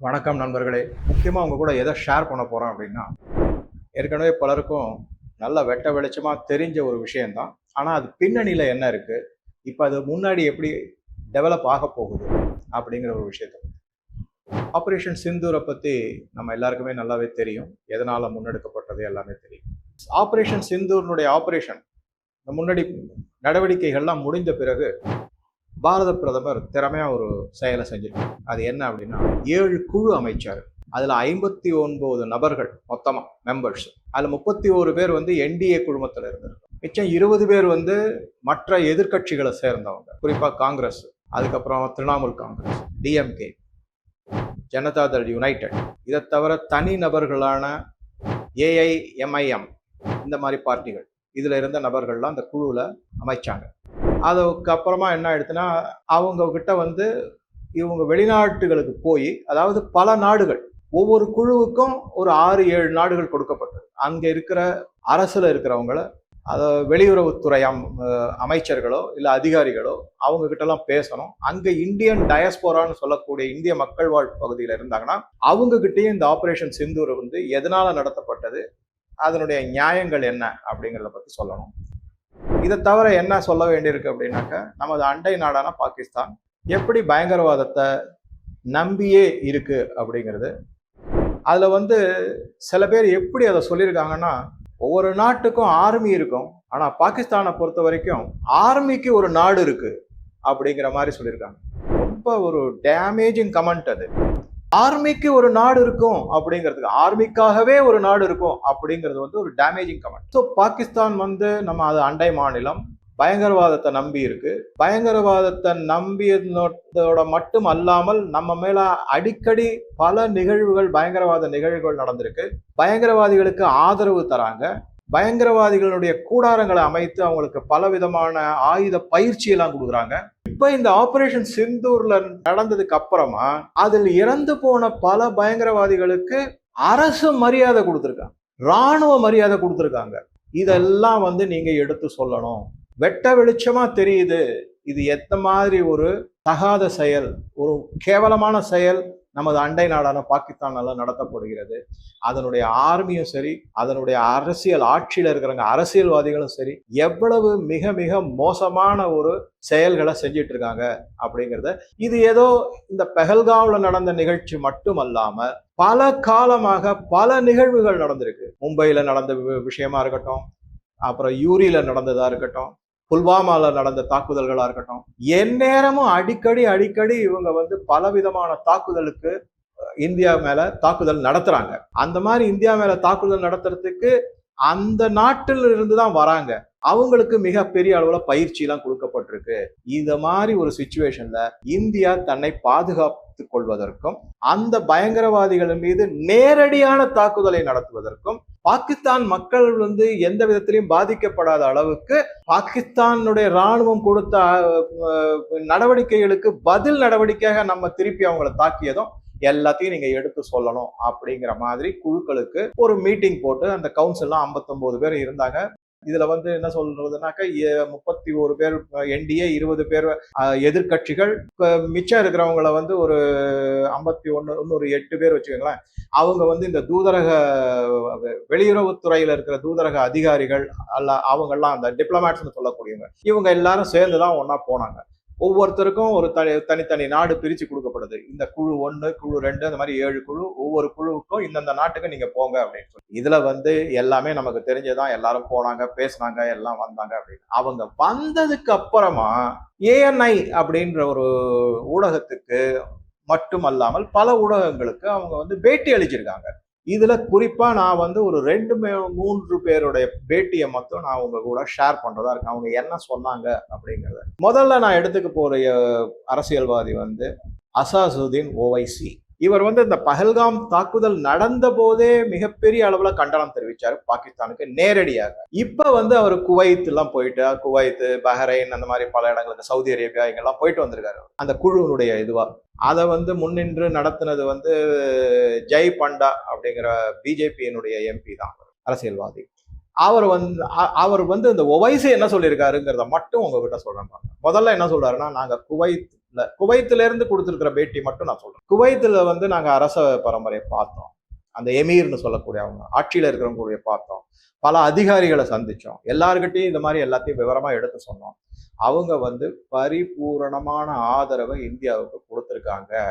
வணக்கம் நண்பர்களே. முக்கியமாக உங்கள் கூட எதை ஷேர் பண்ண போகிறோம் அப்படின்னா ஏற்கனவே பலருக்கும் நல்ல வெட்ட வெளிச்சமாக தெரிஞ்ச ஒரு விஷயந்தான் ஆனால் அது பின்னணியில் என்ன இருக்குது இப்போ அது முன்னாடி எப்படி டெவலப் ஆக போகுது அப்படிங்கிற ஒரு விஷயத்த ஆப்ரேஷன் சிந்தூரை பற்றி நம்ம எல்லாருக்குமே நல்லாவே தெரியும். எதனால் முன்னெடுக்கப்பட்டது எல்லாமே தெரியும். ஆப்ரேஷன் சிந்தூர்னுடைய ஆப்ரேஷன் முன்னாடி நடவடிக்கைகள்லாம் முடிந்த பிறகு பாரத பிரதமர் திறமையாக ஒரு செயலை செஞ்சிருக்காரு. அது என்ன அப்படின்னா ஏழு குழு அமைச்சார். அதில் ஐம்பத்தி ஒன்பது நபர்கள் மொத்தமாக மெம்பர்ஸ் அதில் முப்பத்தி ஒரு பேர் வந்து என்டிஏ குழுமத்தில் இருந்தார் மிச்சம் இருபது பேர் வந்து மற்ற எதிர்க்கட்சிகளை சேர்ந்தவங்க. குறிப்பாக காங்கிரஸ் அதுக்கப்புறம் திரிணாமுல் காங்கிரஸ் டிஎம்கே ஜனதாதள் யுனைடெட். இதை தவிர தனி நபர்களான ஏஐஎம்ஐஎம் இந்த மாதிரி பார்ட்டிகள் இதில் இருந்த நபர்கள்லாம் அந்த குழுவில் அமைச்சாங்க. அதுக்கப்புறமா என்ன ஆயிடுச்சுன்னா அவங்க கிட்ட வந்து இவங்க வெளிநாட்டுகளுக்கு போய் அதாவது பல நாடுகள் ஒவ்வொரு குழுவுக்கும் ஒரு ஆறு ஏழு நாடுகள் கொடுக்கப்பட்டது. அங்கே இருக்கிற அரசில் இருக்கிறவங்கள அதை வெளியுறவுத்துறை அம் அமைச்சர்களோ இல்லை அதிகாரிகளோ அவங்க கிட்டலாம் பேசணும். அங்கே இந்தியன் டயஸ்போரான்னு சொல்லக்கூடிய இந்திய மக்கள் வாழ் பகுதியில் இருந்தாங்கன்னா அவங்க கிட்டேயும் இந்த ஆப்ரேஷன் சிந்தூர் வந்து எதனால் நடத்தப்பட்டது அதனுடைய நியாயங்கள் என்ன அப்படிங்கிறத பற்றி சொல்லணும். இதை தவிர என்ன சொல்ல வேண்டியிருக்கு அப்படின்னாக்க நமது அண்டை நாடான பாகிஸ்தான் எப்படி பயங்கரவாதத்தை நம்பியே இருக்கு அப்படிங்கிறது. அதில் வந்து சில பேர் எப்படி அதை சொல்லியிருக்காங்கன்னா ஒவ்வொரு நாட்டுக்கும் ஆர்மி இருக்கும் ஆனால் பாகிஸ்தானை பொறுத்த வரைக்கும் ஆர்மிக்கு ஒரு நாடு இருக்கு அப்படிங்கிற மாதிரி சொல்லியிருக்காங்க. ரொம்ப ஒரு டேமேஜிங் கமெண்ட் அது. ஆர்மிக்கு ஒரு நாடு இருக்கும் அப்படிங்கிறதுக்கு ஆர்மிக்காகவே ஒரு நாடு இருக்கும் அப்படிங்கிறது வந்து ஒரு டேமேஜிங் கமெண்ட் ஸோ பாகிஸ்தான் வந்து நம்ம அது அண்டை மாநிலம். பயங்கரவாதத்தை நம்பி இருக்கு. பயங்கரவாதத்தை நம்பியதோட மட்டும் அல்லாமல் நம்ம மேல அடிக்கடி பல நிகழ்வுகள் பயங்கரவாத நிகழ்வுகள் நடந்திருக்கு. பயங்கரவாதிகளுக்கு ஆதரவு தராங்க. பயங்கரவாதிகளுடைய கூடாரங்களை அமைத்து அவங்களுக்கு பல விதமான ஆயுத பயிற்சி எல்லாம் கொடுக்குறாங்க. இப்ப இந்த ஆபரேஷன் சிந்தூர்ல நடந்ததுக்கு அப்புறமா அதில் இறந்து போன பல பயங்கரவாதிகளுக்கு அரசு மரியாதை கொடுத்துருக்காங்க. ராணுவ மரியாதை கொடுத்துருக்காங்க. இதெல்லாம் வந்து நீங்க எடுத்து சொல்லணும். வெட்ட வெளிச்சமா தெரியுது. இது எத்த மாதிரி ஒரு தகாத செயல் ஒரு கேவலமான செயல் நமது அண்டை நாடான பாகிஸ்தானால நடத்தப்படுகிறது. அதனுடைய ஆர்மியும் சரி அதனுடைய அரசியல் ஆட்சியில் இருக்கிறவங்க அரசியல்வாதிகளும் சரி எவ்வளவு மிக மிக மோசமான ஒரு செயல்களை செஞ்சிட்டு இருக்காங்க அப்படிங்கிறத இது ஏதோ இந்த பெஹல்காவில் நடந்த நிகழ்ச்சி மட்டும் அல்லாம பல காலமாக பல நிகழ்வுகள் நடந்திருக்கு. மும்பையில நடந்த வி- விஷயமா இருக்கட்டும் அப்புறம் யூரியில நடந்ததா இருக்கட்டும் புல்வாமாவில் நடந்த தாக்குதல்களாக இருக்கட்டும் எந்நேரமும் அடிக்கடி அடிக்கடி இவங்க வந்து பலவிதமான தாக்குதலுக்கு இந்தியா மேல தாக்குதல் நடத்துறாங்க. அந்த மாதிரி இந்தியா மேல தாக்குதல் நடத்துறதுக்கு அந்த நாட்டில் இருந்து தான் வராங்க. அவங்களுக்கு மிகப்பெரிய அளவுல பயிற்சி எல்லாம் கொடுக்கப்பட்டிருக்கு. இந்த மாதிரி ஒரு சுச்சுவேஷன்ல இந்தியா தன்னை பாதுகாப்பு பாதுகாத்துக் கொள்வதற்கும் அந்த பயங்கரவாதிகள் மீது நேரடியான தாக்குதலை நடத்துவதற்கும் பாகிஸ்தான் மக்கள் வந்து எந்த விதத்திலையும் பாதிக்கப்படாத அளவுக்கு பாகிஸ்தானுடைய ராணுவம் கொடுத்த நடவடிக்கைகளுக்கு பதில் நடவடிக்கையாக நம்ம திருப்பி அவங்கள தாக்கியதும் எல்லாத்தையும் நீங்க எடுத்து சொல்லணும் அப்படிங்கிற மாதிரி குழுக்களுக்கு ஒரு மீட்டிங் போட்டு அந்த கவுன்சில்லாம் 59 பேர் இருந்தாங்க. இதுல வந்து என்ன சொல்றதுனாக்க முப்பத்தி ஒரு பேர் என்டிஏ இருபது பேர் எதிர்கட்சிகள் எதிர்க்கட்சிகள் மிச்சம் இருக்கிறவங்கள வந்து ஒரு ஐம்பத்தி ஒன்று இன்னொரு எட்டு பேர் வச்சுக்கோங்களேன். அவங்க வந்து இந்த தூதரக வெளியுறவுத்துறையில இருக்கிற தூதரக அதிகாரிகள் அல்ல அவங்கெல்லாம் அந்த டிப்ளமேட்ஸ்னு சொல்லக்கூடியவங்க. இவங்க எல்லாரும் சேர்ந்து தான் ஒன்னா போனாங்க. ஒவ்வொருத்தருக்கும் ஒரு தனி தனித்தனி நாடு பிரித்து கொடுக்கப்படுது. இந்த குழு ஒன்று குழு ரெண்டு அந்த மாதிரி ஏழு குழு ஒவ்வொரு குழுவுக்கும் இந்தந்த நாட்டுக்கு நீங்கள் போங்க அப்படின்னு சொல்லி. இதில் வந்து எல்லாமே நமக்கு தெரிஞ்சதான் எல்லாரும் போனாங்க பேசுனாங்க எல்லாம் வந்தாங்க அப்படின்னு. அவங்க வந்ததுக்கு அப்புறமா ஏஎன்ஐ அப்படின்ற ஒரு ஊடகத்துக்கு மட்டுமல்லாமல் பல ஊடகங்களுக்கு அவங்க வந்து பேட்டி அளிச்சிருக்காங்க. இதில் குறிப்பாக நான் வந்து ஒரு ரெண்டு மே- மூன்று பேருடைய பேட்டியை மட்டும் நான் உங்க கூட ஷேர் பண்ணுறதா இருக்கேன். அவங்க என்ன சொன்னாங்க அப்படிங்கிறத. முதல்ல நான் எடுத்துக்க போகிற அரசியல்வாதி வந்து அசாசுதீன் ஓவைசி. இவர் வந்து இந்த பஹல்காம் தாக்குதல் நடந்த போதே மிகப்பெரிய அளவுல கண்டனம் தெரிவிச்சார் பாகிஸ்தானுக்கு நேரடியாக. இப்ப வந்து அவர் குவைத் எல்லாம் போயிட்டு குவைத்து பஹ்ரைன் அந்த மாதிரி பல இடங்களுக்கு சவுதி அரேபியா இங்கெல்லாம் போயிட்டு வந்திருக்காரு அந்த குழுவினுடைய இதுவா. அதை வந்து முன்னின்று நடத்தினது வந்து ஜெய் பண்டா அப்படிங்கிற பிஜேபியினுடைய எம்பி தான் அரசியல்வாதி. அவர் வந்து அவர் வந்து இந்த ஒவைசு என்ன சொல்லியிருக்காருங்கிறத மட்டும் உங்ககிட்ட சொல்றேன் முதல்ல என்ன சொல்றாருன்னா நாங்க குவைத் இந்த குவைத்துல இருந்து கொடுத்துருக்கிற பேட்டி மட்டும் நான் சொல்றேன். குவைத்துல வந்து நாங்க அரச பரம்பரையை பார்த்தோம். அந்த எமீர்னு சொல்லக்கூடிய அவங்க ஆட்சியில இருக்கிறவங்களுடைய பார்த்தோம். பல அதிகாரிகளை சந்திச்சோம். எல்லாருக்கிட்டையும் இந்த மாதிரி எல்லாத்தையும் விவரமா எடுத்து சொன்னோம். அவங்க வந்து பரிபூரணமான ஆதரவை இந்தியாவுக்கு கொடுத்துருக்காங்க.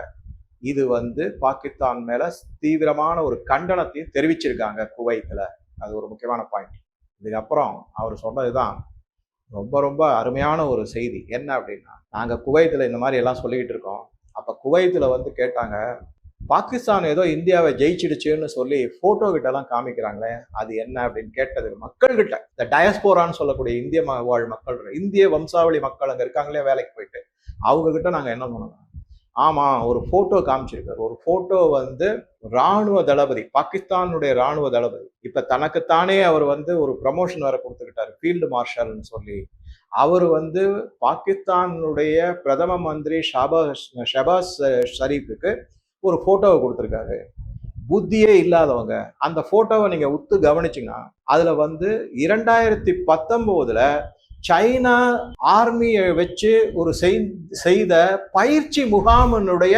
இது வந்து பாகிஸ்தான் மேல தீவிரமான ஒரு கண்டனத்தையும் தெரிவிச்சிருக்காங்க குவைத்துல. அது ஒரு முக்கியமான பாயிண்ட் இதுக்கப்புறம் அவர் சொன்னதுதான் ரொம்ப ரொம்ப அருமையான ஒரு செய்தி. என்ன அப்படின்னா நாங்கள் குவைத்தில் இந்த மாதிரி எல்லாம் சொல்லிக்கிட்டு இருக்கோம். அப்போ குவைத்தில் வந்து கேட்டாங்க பாகிஸ்தான் ஏதோ இந்தியாவை ஜெயிச்சிடுச்சுன்னு சொல்லி ஃபோட்டோ கிட்டலாம் காமிக்கிறாங்களே அது என்ன? அப்படின்னு கேட்டது மக்கள்கிட்ட. இந்த டயஸ்போரான்னு சொல்லக்கூடிய இந்திய வாழ் மக்கள் இந்திய வம்சாவளி மக்கள் அங்கே இருக்காங்களே வேலைக்கு போயிட்டு. அவங்க கிட்ட நாங்கள் என்ன பண்ணணும் ஆமா ஒரு போட்டோ காமிச்சிருக்காரு. ஒரு போட்டோ வந்து ராணுவ தளபதி பாகிஸ்தானுடைய ராணுவ தளபதி. இப்ப தனக்குத்தானே அவர் வந்து ஒரு ப்ரமோஷன் வேற கொடுத்துக்கிட்டாரு ஃபீல்டு மார்ஷல்னு சொல்லி. அவர் வந்து பாகிஸ்தானுடைய பிரதம மந்திரி ஷாபாஸ் ஷபாஸ் ஷரீஃபுக்கு ஒரு போட்டோவை கொடுத்துருக்காரு. புத்தியே இல்லாதவங்க அந்த போட்டோவை நீங்க உத்து கவனிச்சிங்கன்னா அதுல வந்து இரண்டாயிரத்தி பத்தொன்பதுல சைனா ஆர்மியை வச்சு ஒரு செய்த பயிற்சி முகாமினுடைய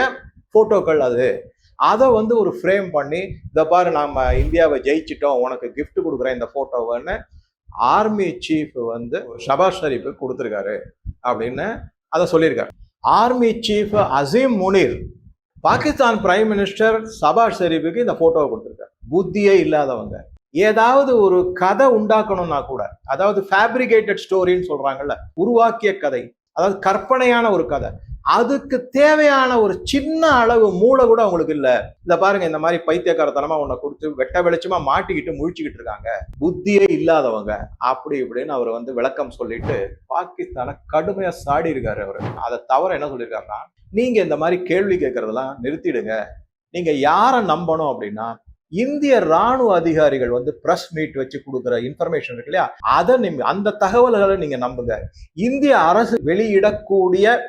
போட்டோக்கள் அது. அதை வந்து ஒரு ஃப்ரேம் பண்ணி இதை பாரு நாம இந்தியாவை ஜெயிச்சிட்டோம் உனக்கு கிஃப்ட் கொடுக்குறேன் இந்த ஃபோட்டோவைன்னு ஆர்மி சீஃப் வந்து ஷபாஸ் ஷரீஃபு கொடுத்துருக்காரு அப்படின்னு அதை சொல்லியிருக்காரு. Army chief Asim Munir Pakistan prime minister Shahbaz ஷெரீஃபுக்கு இந்த போட்டோவை கொடுத்துருக்காரு. புத்தியே இல்லாதவங்க. ஏதாவது ஒரு கதை உண்டாக்கணும்னா கூட அதாவது ஃபேப்ரிகேட்டட் ஸ்டோரின்னு சொல்றாங்கல்ல உருவாக்கிய கதை அதாவது கற்பனையான ஒரு கதை அதுக்கு தேவையான ஒரு சின்ன அளவு மூளை கூட அவங்களுக்கு இல்லை. இந்த பாருங்க இந்த மாதிரி பைத்தியக்காரத்தனமா உன்னை கொடுத்து வெட்ட வெளிச்சமா மாட்டிக்கிட்டு முழிச்சுக்கிட்டு இருக்காங்க. புத்தியே இல்லாதவங்க. அப்படி இப்படின்னு அவர் வந்து விளக்கம் சொல்லிட்டு பாகிஸ்தானை கடுமையா சாடி இருக்காரு அவரு. அதை தவிர என்ன சொல்லியிருக்காருன்னா நீங்க இந்த மாதிரி கேள்வி கேட்கறதெல்லாம் நிறுத்திடுங்க. நீங்க யாரை நம்பணும் அப்படின்னா இந்திய ராணுவ அதிகாரிகள் வந்து பிரஸ் மீட் வச்சு கொடுக்குற இன்ஃபர்மேஷன் இருக்கு இல்லையா? அதை நீங்க அந்த தகவல்களை நீங்க நம்புங்க. இந்திய அரசு வெளியிடக்கூடிய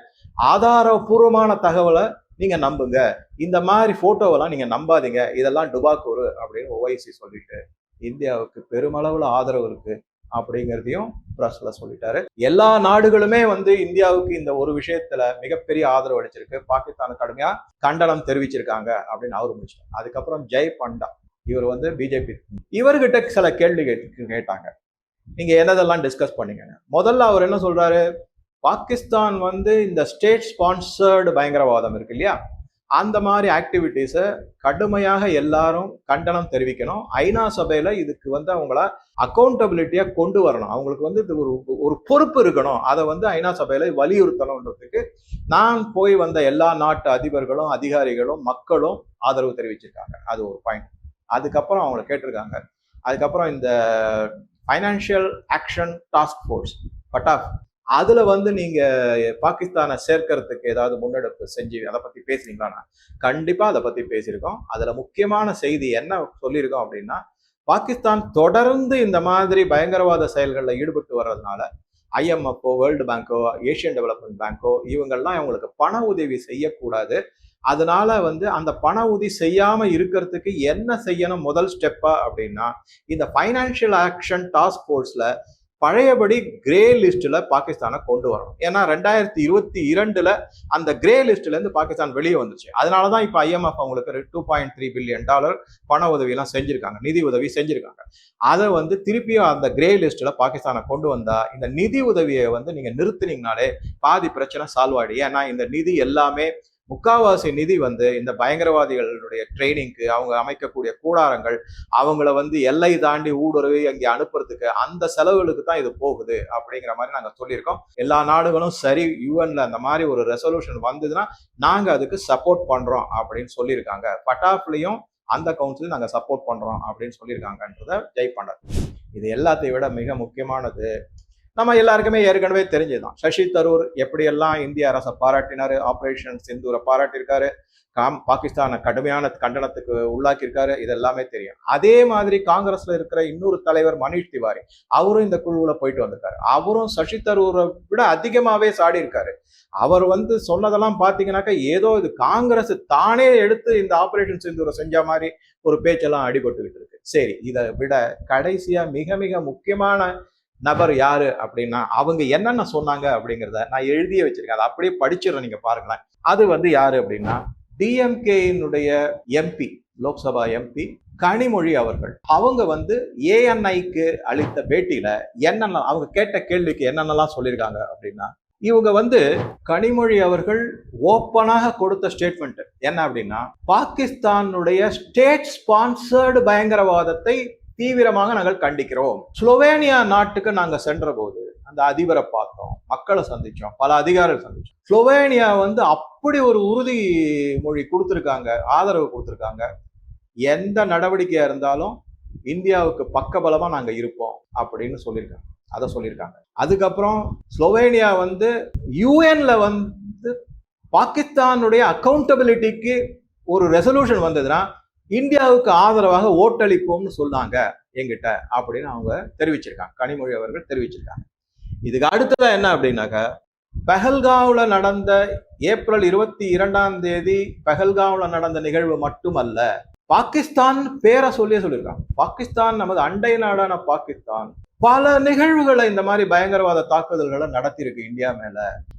ஆதாரபூர்வமான தகவலை நீங்க நம்புங்க. இந்த மாதிரி போட்டோவெல்லாம் நீங்க நம்பாதீங்க. இதெல்லாம் டுபாக்கூர் அப்படின்னு ஓஐசி சொல்லிட்டு இந்தியாவுக்கு பெருமளவுல ஆதரவு இருக்கு. அப்படிங்கிறதையும் பிரஸ்ல சொல்லிட்டாரு. எல்லா நாடுகளுமே வந்து இந்தியாவுக்கு இந்த ஒரு விஷயத்துல மிகப்பெரிய ஆதரவு அளிச்சிருக்கு. பாகிஸ்தான் கடுமையா கண்டனம் தெரிவிச்சிருக்காங்க அப்படின்னு அவர் முடிச்சிட்டார். அதுக்கப்புறம் ஜெய் பண்டா இவர் வந்து பிஜேபி இவர்கிட்ட சில கேள்வி கேட்டாங்க. நீங்க என்னதெல்லாம் டிஸ்கஸ் பண்ணீங்க? முதல்ல அவர் என்ன சொல்றாரு? பாகிஸ்தான் வந்து இந்த ஸ்டேட் ஸ்பான்சர்டு பயங்கரவாதம் இருக்கு இல்லையா? அந்த மாதிரி ஆக்டிவிட்டீஸை கடுமையாக எல்லாரும் கண்டனம் தெரிவிக்கணும். ஐநா சபையில் இதுக்கு வந்து அவங்கள அக்கௌண்டபிலிட்டியாக கொண்டு வரணும். அவங்களுக்கு வந்து இது ஒரு ஒரு பொறுப்பு இருக்கணும். அதை வந்து ஐநா சபையில் வலியுறுத்தணுன்றதுக்கு நான் போய் வந்த எல்லா நாட்டு அதிபர்களும் அதிகாரிகளும் மக்களும் ஆதரவு தெரிவிச்சிருக்காங்க. அது ஒரு பாயிண்ட் அதுக்கப்புறம் அவங்கள கேட்டிருக்காங்க. அதுக்கப்புறம் இந்த ஃபைனான்ஷியல் ஆக்ஷன் டாஸ்க் ஃபோர்ஸ் பட்டாஃப் அதுல வந்து நீங்க பாகிஸ்தானை சேர்க்கறதுக்கு ஏதாவது முன்னெடுப்பு செஞ்சு அதை பத்தி பேசுறீங்களான்னா கண்டிப்பா அதை பத்தி பேசியிருக்கோம். அதுல முக்கியமான செய்தி என்ன சொல்லியிருக்கோம் அப்படின்னா பாகிஸ்தான் தொடர்ந்து இந்த மாதிரி பயங்கரவாத செயல்களில் ஈடுபட்டு வர்றதுனால ஐஎம்எஃப்ஓ வேர்ல்டு பேங்கோ ஏஷியன் டெவலப்மெண்ட் பேங்கோ இவங்கெல்லாம் அவங்களுக்கு பண உதவி செய்யக்கூடாது. அதனால வந்து அந்த பண உதவி செய்யாம இருக்கிறதுக்கு என்ன செய்யணும் முதல் ஸ்டெப்பா அப்படின்னா இந்த ஃபைனான்சியல் ஆக்ஷன் டாஸ்க் ஃபோர்ஸ்ல பழையபடி கிரே லிஸ்ட்ல பாகிஸ்தானை கொண்டு வரணும். ஏன்னா ரெண்டாயிரத்தி இருபத்தி இரண்டுல அந்த கிரே லிஸ்ட்ல இருந்து பாகிஸ்தான் வெளியே வந்துச்சு. அதனாலதான் இப்ப ஐஎம்எஃப் அவங்களுக்கு two point three billion dollar பண உதவி எல்லாம் செஞ்சிருக்காங்க. நிதி உதவி செஞ்சிருக்காங்க. அதை வந்து திருப்பியும் அந்த கிரே லிஸ்ட்ல பாகிஸ்தானை கொண்டு வந்தா இந்த நிதி உதவியை வந்து நீங்க நிறுத்துனீங்கனாலே பாதி பிரச்சனை சால்வ் ஆயிடும். ஏன்னா இந்த நிதி எல்லாமே முக்காவாசி நிதி வந்து இந்த பயங்கரவாதிகளுடைய ட்ரைனிங்க்கு அவங்க அமைக்கக்கூடிய கூடாரங்கள் அவங்கள வந்து எல்லை தாண்டி ஊடுருவி அங்கே அனுப்புறதுக்கு அந்த செலவுகளுக்கு தான் இது போகுது அப்படிங்கிற மாதிரி நாங்கள் சொல்லியிருக்கோம். எல்லா நாடுகளும் சரி யூஎன்ல அந்த மாதிரி ஒரு ரெசல்யூஷன் வந்ததுன்னா நாங்கள் அதுக்கு சப்போர்ட் பண்றோம் அப்படின்னு சொல்லியிருக்காங்க. பட்டாஃப்லையும் அந்த கவுன்சிலையும் நாங்கள் சப்போர்ட் பண்றோம் அப்படின்னு சொல்லியிருக்காங்கன்றத ஜெய் பண்டர் இது எல்லாத்தையும் விட மிக முக்கியமானது நம்ம எல்லாருக்குமே ஏற்கனவே தெரிஞ்சதுதான். சசி தரூர் எப்படியெல்லாம் இந்திய அரசை பாராட்டினாரு ஆபரேஷன் சிந்தூரை பாராட்டியிருக்காரு காம் பாகிஸ்தானை கடுமையான கண்டனத்துக்கு உள்ளாக்கியிருக்காரு இதெல்லாமே தெரியும். அதே மாதிரி காங்கிரஸ்ல இருக்கிற இன்னொரு தலைவர் மணிஷ் திவாரி அவரும் இந்த குழுவுல போயிட்டு வந்திருக்காரு. அவரும் சசி தரூரை விட அதிகமாவே சாடி இருக்காரு அவர் வந்து சொன்னதெல்லாம் பாத்தீங்கன்னாக்கா ஏதோ இது காங்கிரஸ் தானே எடுத்து இந்த ஆபரேஷன் சிந்தூரை செஞ்ச மாதிரி ஒரு பேச்செல்லாம் அடிபட்டுக்கிட்டு இருக்கு. சரி இதை விட கடைசியா மிக மிக முக்கியமான நபர் யாரு அப்படின்னா அவங்க என்னென்ன சொன்னாங்க அப்படிங்கிறத நான் எழுதியே வச்சிருக்கேன். அதை அப்படியே படிச்சிடறேன் நீங்க பாருங்களேன். அது வந்து யாரு அப்படின்னா டிஎம்கேயினுடைய எம்பி லோக்சபா எம்பி கனிமொழி அவர்கள். அவங்க வந்து ஏஎன்ஐக்கு அளித்த பேட்டியில என்னென்ன அவங்க கேட்ட கேள்விக்கு என்னென்னலாம் சொல்லியிருக்காங்க அப்படின்னா இவங்க வந்து கனிமொழி அவர்கள் ஓப்பனாக கொடுத்த ஸ்டேட்மெண்ட் என்ன அப்படின்னா பாகிஸ்தானுடைய ஸ்டேட் ஸ்பான்சர்டு பயங்கரவாதத்தை தீவிரமாக நாங்கள் கண்டிக்கிறோம். ஸ்லோவேனியா நாட்டுக்கு நாங்கள் சென்ற போது அந்த அதிபரை பார்த்தோம். மக்களை சந்திச்சோம். பல அதிகாரிகள் சந்திச்சோம். ஸ்லோவேனியா வந்து அப்படி ஒரு உறுதி மொழி கொடுத்துருக்காங்க ஆதரவு கொடுத்துருக்காங்க. எந்த நடவடிக்கையா இருந்தாலும் இந்தியாவுக்கு பக்கபலமா நாங்க இருப்போம் அப்படின்னு சொல்லியிருக்காங்க. அதை சொல்லியிருக்காங்க. அதுக்கப்புறம் ஸ்லோவேனியா வந்து யூஎன்ல வந்து பாகிஸ்தானுடைய அக்கௌண்டபிலிட்டிக்கு ஒரு ரெசல்யூஷன் வந்ததுன்னா இந்தியாவுக்கு ஆதரவாக ஓட்டளிப்போம்னு சொன்னாங்க எங்கிட்ட அப்படின்னு அவங்க தெரிவிச்சிருக்காங்க. கனிமொழி அவர்கள் தெரிவிச்சிருக்காங்க. இதுக்கு அடுத்ததான் என்ன அப்படின்னாக்க பெஹல்காவில் நடந்த ஏப்ரல் இருபத்தி இரண்டாம் தேதி பெஹல்காவில் நடந்த நிகழ்வு மட்டுமல்ல பாகிஸ்தான் பேரை சொல்லியே சொல்லியிருக்காங்க. பாகிஸ்தான் நமது அண்டை நாடான பாகிஸ்தான் பல நிகழ்வுகளை இந்த மாதிரி பயங்கரவாத தாக்குதல்களை நடத்தியிருக்கு இந்தியா மேல.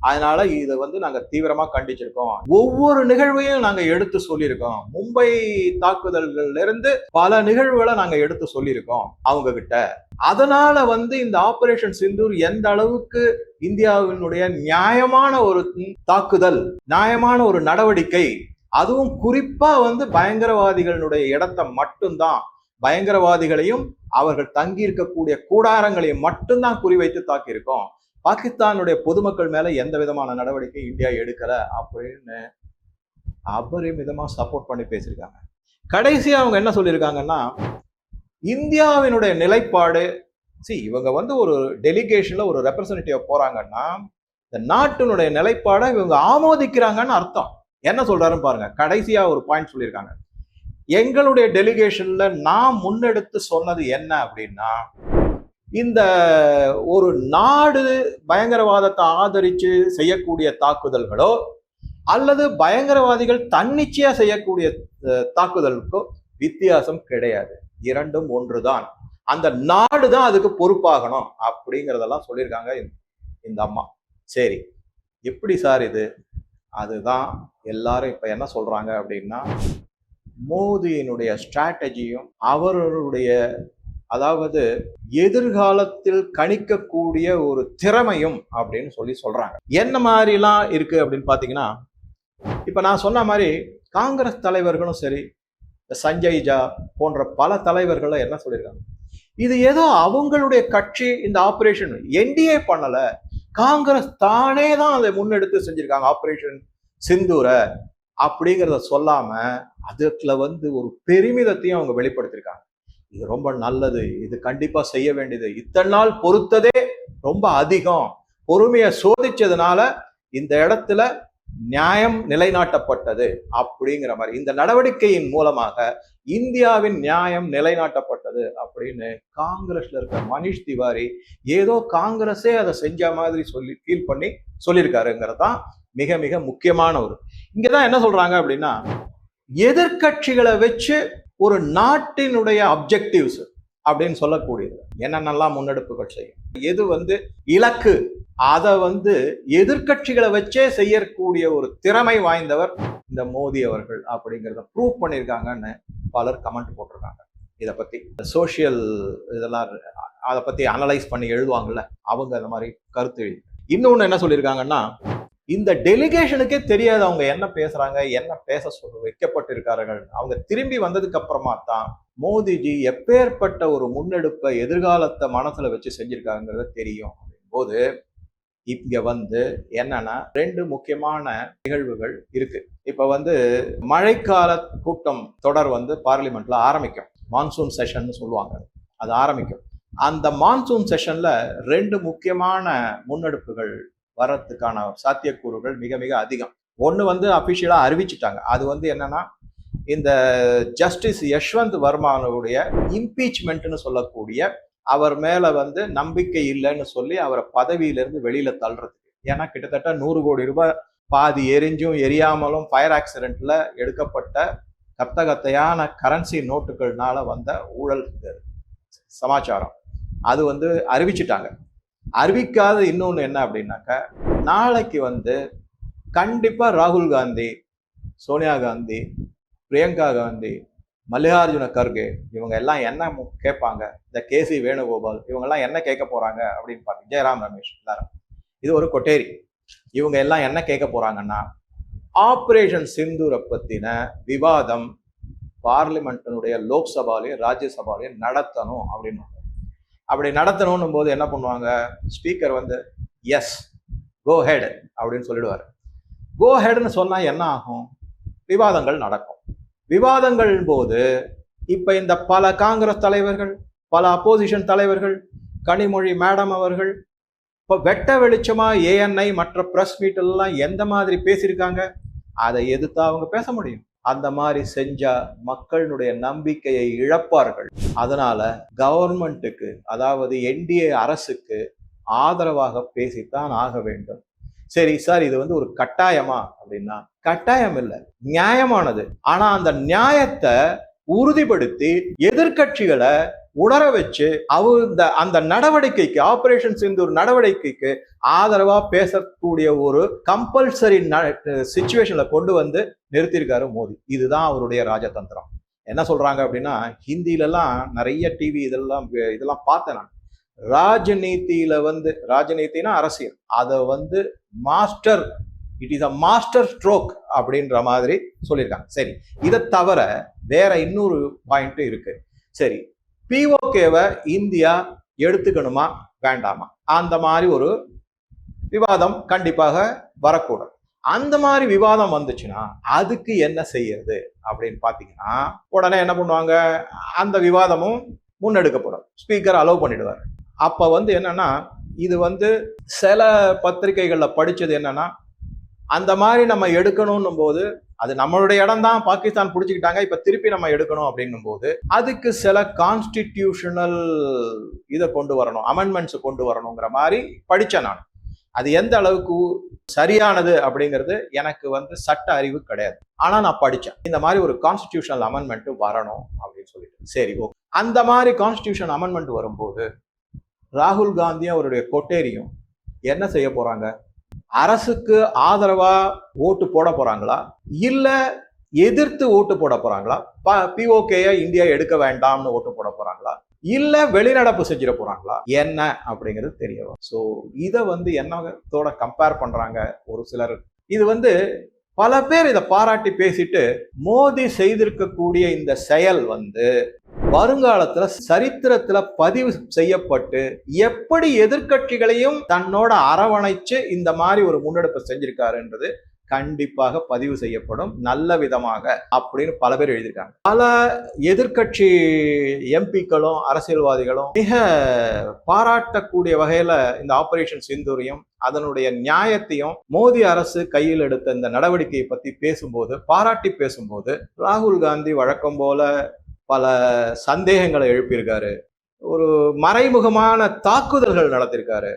அதனால இதை வந்து நாங்க தீவிரமா கண்டிச்சிருக்கோம். ஒவ்வொரு நிகழ்வையும் நாங்க எடுத்து சொல்லியிருக்கோம். மும்பை தாக்குதல்கள்ல இருந்து பல நிகழ்வுகளை நாங்க எடுத்து சொல்லியிருக்கோம் அவங்க கிட்ட அதனால வந்து இந்த ஆபரேஷன் சிந்தூர் எந்த அளவுக்கு இந்தியாவினுடைய நியாயமான ஒரு தாக்குதல் நியாயமான ஒரு நடவடிக்கை அதுவும் குறிப்பா வந்து பயங்கரவாதிகளுடைய இடத்தை மட்டும்தான் பயங்கரவாதிகளையும் அவர்கள் தங்கி இருக்கக்கூடிய கூடாரங்களையும் மட்டும்தான் குறிவைத்து தாக்கியிருக்கோம். பாகிஸ்தானுடைய பொதுமக்கள் மேல எந்த விதமான நடவடிக்கை இந்தியா எடுக்கல அப்படின்னு அபரிமிதமா சப்போர்ட் பண்ணி பேசியிருக்காங்க. கடைசியா அவங்க என்ன சொல்லியிருக்காங்கன்னா இந்தியாவினுடைய நிலைப்பாடு சி இவங்க வந்து ஒரு டெலிகேஷன்ல ஒரு ரெப்ரசன்டேட்டிவ் போறாங்கன்னா இந்த நாட்டினுடைய நிலைப்பாடை இவங்க ஆமோதிக்கிறாங்கன்னு அர்த்தம். என்ன சொல்றாருன்னு பாருங்க. கடைசியா ஒரு பாயிண்ட் சொல்லியிருக்காங்க. எங்களுடைய டெலிகேஷன்ல நான் முன்னெடுத்து சொன்னது என்ன அப்படின்னா இந்த ஒரு நாடு பயங்கரவாதத்தை ஆதரிச்சு செய்யக்கூடிய தாக்குதல்களோ அல்லது பயங்கரவாதிகள் தன்னிச்சையா செய்யக்கூடிய தாக்குதலுக்கோ வித்தியாசம் கிடையாது. இரண்டும் ஒன்றுதான். அந்த நாடு தான் அதுக்கு பொறுப்பாகணும் அப்படிங்கிறதெல்லாம் சொல்லியிருக்காங்க இந்த- அம்மா. சரி எப்படி சார் இது? அதுதான் எல்லாரும் இப்போ என்ன சொல்றாங்க அப்படின்னா மோதியினுடைய ஸ்ட்ராட்டஜியும் அவர்களுடைய அதாவது எதிர்காலத்தில் கணிக்கக்கூடிய ஒரு திறமையும் அப்படின்னு சொல்லி சொல்றாங்க. என்ன மாதிரிலாம் இருக்கு அப்படின்னு பார்த்தீங்கன்னா இப்போ நான் சொன்ன மாதிரி காங்கிரஸ் தலைவர்களும் சரி சஞ்சய் ஜா போன்ற பல தலைவர்களும் என்ன சொல்லியிருக்காங்க? இது ஏதோ அவங்களுடைய கட்சி இந்த ஆப்ரேஷன் என்டிஏ பண்ணலை காங்கிரஸ் தானே தான் அதை முன்னெடுத்து செஞ்சிருக்காங்க. ஆப்ரேஷன் சிந்தூரை அப்படிங்கிறத சொல்லாம அதுல வந்து ஒரு பெருமிதத்தையும் அவங்க வெளிப்படுத்தியிருக்காங்க. இது ரொம்ப நல்லது. இது கண்டிப்பா செய்ய வேண்டியது. இத்தனை நாள் பொறுத்ததே ரொம்ப அதிகம். பொறுமையை சோதிச்சதுனால இந்த இடத்துல நியாயம் நிலைநாட்டப்பட்டது அப்படிங்கிற மாதிரி. இந்த நடவடிக்கையின் மூலமாக இந்தியாவின் நியாயம் நிலைநாட்டப்பட்டது அப்படின்னு காங்கிரஸ்ல இருக்க மனிஷ் திவாரி ஏதோ காங்கிரஸே அதை செஞ்ச மாதிரி சொல்லி ஃபீல் பண்ணி சொல்லியிருக்காருங்கிறது தான் மிக மிக முக்கியமான ஒரு இங்கதான் என்ன சொல்றாங்க அப்படின்னா எதிர்க்கட்சிகளை வச்சு ஒரு நாட்டினுடைய அப்ஜெக்டிவ்ஸ் அப்படின்னு சொல்லக்கூடியது. என்னென்னலாம் முன்னெடுப்புகள் செய்யும்? எது வந்து இலக்கு? அதை வந்து எதிர்க்கட்சிகளை வச்சே செய்யக்கூடிய ஒரு திறமை வாய்ந்தவர் இந்த மோடி அவர்கள் அப்படிங்கிறத ப்ரூவ் பண்ணியிருக்காங்கன்னு பலர் கமெண்ட் போட்டிருக்காங்க. இதை பத்தி சோஷியல் இதெல்லாம் அதை பத்தி அனலைஸ் பண்ணி எழுதுவாங்கல்ல அவங்க அந்த மாதிரி கருத்து இன்னொன்று என்ன சொல்லியிருக்காங்கன்னா இந்த டெலிகேஷனுக்கே தெரியாது அவங்க என்ன பேசுறாங்க என்ன பேச சொல்ல வைக்கப்பட்டிருக்கார்கள். அவங்க திரும்பி வந்ததுக்கு அப்புறமா தான் மோடிஜி எப்பேற்பட்ட ஒரு முன்னெடுப்பை எதிர்காலத்தை மனசுல வச்சு செஞ்சிருக்காங்கிறத தெரியும் போது இங்க வந்து என்னன்னா ரெண்டு முக்கியமான நிகழ்வுகள் இருக்கு. இப்ப வந்து மழைக்கால கூட்டம் தொடர் வந்து பார்லிமெண்ட்ல ஆரம்பிக்கும். மான்சூன் செஷன் சொல்லுவாங்க. அது ஆரம்பிக்கும். அந்த மான்சூன் செஷன்ல ரெண்டு முக்கியமான முன்னெடுப்புகள் வர்றதுக்கான சாத்தியக்கூறுகள் மிக மிக அதிகம். ஒன்று வந்து அஃபிஷியலாக அறிவிச்சிட்டாங்க. அது வந்து என்னன்னா இந்த ஜஸ்டிஸ் யஷ்வந்த் வர்மானுடைய இம்பீச்மெண்ட்னு சொல்லக்கூடிய அவர் மேலே வந்து நம்பிக்கை இல்லைன்னு சொல்லி அவரை பதவியிலிருந்து வெளியில தள்ளுறதுக்கு. ஏன்னா கிட்டத்தட்ட நூறு கோடி ரூபாய் பாதி எரிஞ்சும் எரியாமலும் ஃபயர் ஆக்சிடென்ட்ல எடுக்கப்பட்ட கத்த கத்தையான கரன்சி நோட்டுகள்னால வந்த ஊழல் சமாச்சாரம். அது வந்து அறிவிச்சிட்டாங்க. அறிவிக்காத இன்னொன்று என்ன அப்படின்னாக்கா நாளைக்கு வந்து கண்டிப்பாக ராகுல் காந்தி சோனியா காந்தி பிரியங்கா காந்தி மல்லிகார்ஜுன கர்கே இவங்க எல்லாம் என்ன கேட்பாங்க? இந்த கேசி வேணுகோபால் இவங்கெல்லாம் என்ன கேட்க போறாங்க அப்படின்னு பார்த்தீங்க ஜெயராம் ரமேஷ் எல்லாரும் இது ஒரு கொட்டேரி. இவங்க எல்லாம் என்ன கேட்க போறாங்கன்னா ஆப்ரேஷன் சிந்தூரை பற்றின விவாதம் பார்லிமெண்ட்டினுடைய லோக்சபாலையும் ராஜ்யசபாலையும் நடத்தணும் அப்படின்னு. அப்படி நடத்தணும் போது என்ன பண்ணுவாங்க? ஸ்பீக்கர் வந்து எஸ் கோ ஹெட் அப்படின்னு சொல்லிடுவார். கோ ஹெட்னு சொன்னால் என்ன ஆகும்? விவாதங்கள் நடக்கும். விவாதங்கள் போது இப்போ இந்த பல காங்கிரஸ் தலைவர்கள் பல அப்போசிஷன் தலைவர்கள் கனிமொழி மேடம் அவர்கள் இப்போ வெட்ட வெளிச்சமாக ஏஎன்ஐ மற்ற ப்ரெஸ் மீட்டெல்லாம் எந்த மாதிரி பேசியிருக்காங்க? அதை எதிர்த்து அவங்க பேச முடியும். அந்த மாதிரி செஞ்சா மக்களுடைய நம்பிக்கையை இழப்பார்கள். அதனால கவர்மெண்ட்டுக்கு அதாவது என்டிஏ அரசுக்கு ஆதரவாக பேசித்தான் ஆக வேண்டும். சரி சார் இது வந்து ஒரு கட்டாயமா அப்படின்னா கட்டாயம் இல்லை நியாயமானது. ஆனா அந்த நியாயத்தை உறுதிப்படுத்தி எதிர்க்கட்சிகளை உணர வச்சு அவர் இந்த அந்த நடவடிக்கைக்கு ஆபரேஷன் சிந்தூர் நடவடிக்கைக்கு ஆதரவா பேசக்கூடிய ஒரு கம்பல்சரி சுச்சுவேஷன்ல கொண்டு வந்து நிறுத்தியிருக்காரு மோடி. இதுதான் அவருடைய ராஜதந்திரம். என்ன சொல்றாங்க அப்படின்னா ஹிந்திலலாம் நிறைய டிவி இதெல்லாம் இதெல்லாம் பார்த்தேன் நான். ராஜநீதியில வந்து ராஜநீதினா அரசியல். அதை வந்து master it is a master stroke அப்படின்ற மாதிரி சொல்லியிருக்காங்க. சரி இதை தவிர வேற இன்னொரு பாயிண்ட் இருக்கு. சரி பிஓகேவை இந்தியா எடுத்துக்கணுமா? வேண்டாமா. அந்த மாதிரி ஒரு விவாதம் கண்டிப்பாக வரக்கூடாது அந்த மாதிரி விவாதம் வந்துச்சுன்னா அதுக்கு என்ன செய்யறது? அப்படின்னு பார்த்தீங்கன்னா உடனே என்ன பண்ணுவாங்க? அந்த விவாதமும் முன்னெடுக்கப்படும். ஸ்பீக்கர் அலோவ் பண்ணிடுவார். அப்போ வந்து என்னன்னா இது வந்து சில பத்திரிகைகளில் படித்தது என்னன்னா அந்த மாதிரி நம்ம எடுக்கணும்னும் போது அது நம்மளுடைய இடம் தான் பாகிஸ்தான் பிடிச்சிக்கிட்டாங்க இப்போ திருப்பி நம்ம எடுக்கணும் அப்படின்னும் போது அதுக்கு சில கான்ஸ்டிடியூஷனல் இதை கொண்டு வரணும் அமெண்ட்மெண்ட்ஸ் கொண்டு வரணுங்கிற மாதிரி படித்தேன் நான். அது எந்த அளவுக்கு சரியானது அப்படிங்கிறது எனக்கு வந்து சட்ட அறிவு கிடையாது. ஆனால் நான் படித்தேன் இந்த மாதிரி ஒரு கான்ஸ்டிடியூஷனல் அமெண்ட்மெண்ட்டு வரணும் அப்படின்னு சொல்லிட்டு. சரி ஓகே அந்த மாதிரி கான்ஸ்டியூஷன் அமெண்ட்மெண்ட் வரும்போது ராகுல் காந்தியும் அவருடைய கொட்டேரியும் என்ன செய்ய போகிறாங்க அரசுக்கு ஆதரவா ஓட்டு போட போறாங்களா? இல்ல எதிர்த்து ஓட்டு போட போறாங்களா? பிஓகேய இந்தியா எடுக்க வேண்டாம்னு ஓட்டு போட போறாங்களா? இல்ல வெளிநடப்பு செஞ்சிட போறாங்களா? என்ன அப்படிங்கிறது தெரிய வரும். ஸோ இதை வந்து என்னத்தோட கம்பேர் பண்றாங்க ஒரு சிலர். இது வந்து பல பேர் இதை பாராட்டி பேசிட்டு மோடி செய்திருக்கக்கூடிய இந்த செயல் வந்து வருங்காலத்துல சரித்திரத்துல பதிவு செய்யப்பட்டு எப்படி எதிர்க்கட்சிகளையும் தன்னோட அரவணைச்சு இந்த மாதிரி ஒரு முன்னெடுப்பு செஞ்சிருக்காருன்றது கண்டிப்பாக பதிவு செய்யப்படும். நல்ல விதமாக அப்படின்னு பல பேர் எழுதியிருக்காங்க. பல எதிர்க்கட்சி எம்பிக்களும் அரசியல்வாதிகளும் மிக பாராட்டக்கூடிய வகையில இந்த ஆபரேஷன் சிந்தூரையும் அதனுடைய நியாயத்தையும் மோடி அரசு கையில் எடுத்த இந்த நடவடிக்கையை பத்தி பேசும்போது பாராட்டி பேசும்போது ராகுல் காந்தி வழக்கம் போல பல சந்தேகங்களை எழுப்பியிருக்காரு. ஒரு மறைமுகமான தாக்குதல்கள் நடத்திருக்காரு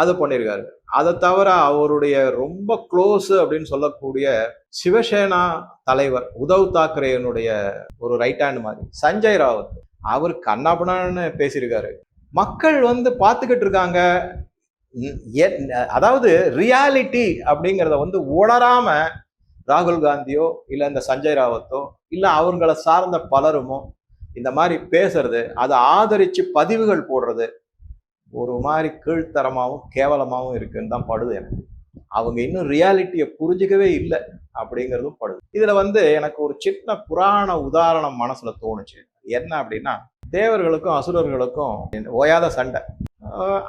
அது பண்ணியிருக்காரு அதை தவிர அவருடைய ரொம்ப க்ளோஸ் அப்படின்னு சொல்லக்கூடிய சிவசேனா தலைவர் உதவ் தாக்கரேனுடைய ஒரு ரைட் ஹேண்ட் மாதிரி சஞ்சய் ராவத். அவர் கண்ணாபுனான்னு பேசியிருக்காரு. மக்கள் வந்து பார்த்துக்கிட்டு இருக்காங்க. அதாவது ரியாலிட்டி அப்படிங்கிறத வந்து உணராம ராகுல் காந்தியோ இல்லை இந்த சஞ்சய் ராவத்தோ இல்லை அவங்கள சார்ந்த பலருமோ இந்த மாதிரி பேசுறது அதை ஆதரிச்சு பதிவுகள் போடுறது ஒரு மாதிரி கீழ்த்தரமாகவும் கேவலமாகவும் இருக்குன்னு தான் படுது எனக்கு. அவங்க இன்னும் ரியாலிட்டியை புரிஞ்சுக்கவே இல்லை அப்படிங்கிறதும் படுது. இதில் வந்து எனக்கு ஒரு சின்ன புராண உதாரணம் மனசில் தோணுச்சு. என்ன அப்படின்னா தேவர்களுக்கும் அசுரர்களுக்கும் ஓயாத சண்டை.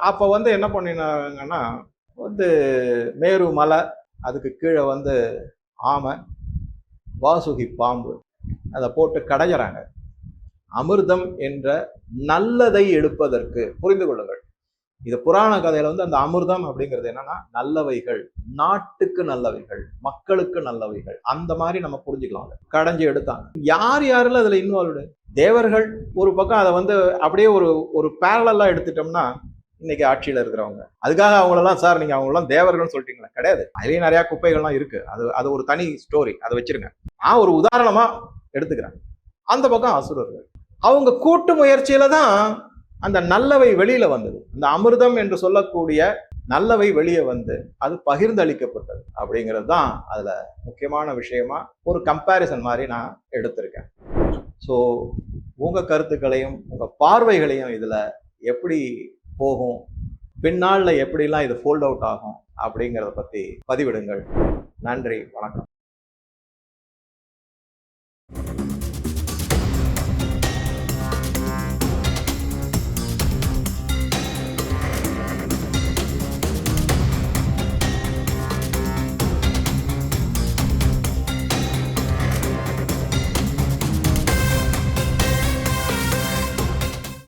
அப்போ வந்து என்ன பண்ணினாங்கன்னா வந்து மேரு மலை அதுக்கு கீழே வந்து ஆமை வாசுகி பாம்பு அதை போட்டு கடையறாங்க. அமிர்தம் என்ற நல்லதை எடுப்பதற்கு புரிந்து கொள்ளுங்கள். இது புராண கதையில வந்து அந்த அமிர்தம் அப்படிங்கிறது என்னன்னா நல்லவைகள் நாட்டுக்கு நல்லவைகள் மக்களுக்கு நல்லவைகள் அந்த மாதிரி நம்ம புரிஞ்சுக்கலாம் கடைஞ்சி கடைஞ்சு எடுத்தாங்க. யார் யாரெல்லாம் அதுல இன்வால்வ்டு தேவர்கள் ஒரு பக்கம் அதை வந்து அப்படியே ஒரு ஒரு பேரலெல்லாம் எடுத்துட்டோம்னா இன்னைக்கு ஆட்சியில இருக்கிறவங்க. அதுக்காக அவங்களெல்லாம் சார் நீங்க அவங்களெல்லாம் தேவர்கள்னு சொல்லிட்டீங்களா. கிடையாது. அதுலயும் நிறைய குப்பைகள்லாம் இருக்கு. அது அது ஒரு தனி ஸ்டோரி அதை வச்சிருங்க. நான் ஒரு உதாரணமா எடுத்துக்கிறேன். அந்த பக்கம் அசுரர்கள். அவங்க கூட்டு முயற்சியில தான் அந்த நல்லவை வெளியில வந்தது. இந்த அமிர்தம் என்று சொல்லக்கூடிய நல்லவை வெளியே வந்து அது பகிர்ந்தளிக்கப்பட்டது. அப்படிங்கிறது தான் அதுல முக்கியமான விஷயமா ஒரு கம்பேரிசன் மாதிரி நான் எடுத்திருக்கேன். ஸோ உங்க கருத்துக்களையும் உங்க பார்வைகளையும் இதுல எப்படி போகும்? பின்னாளில் எப்படிலாம் இது ஃபோல்ட் அவுட் ஆகும்? அப்படிங்கிறத பத்தி பதிவிடுங்கள். நன்றி. வணக்கம்.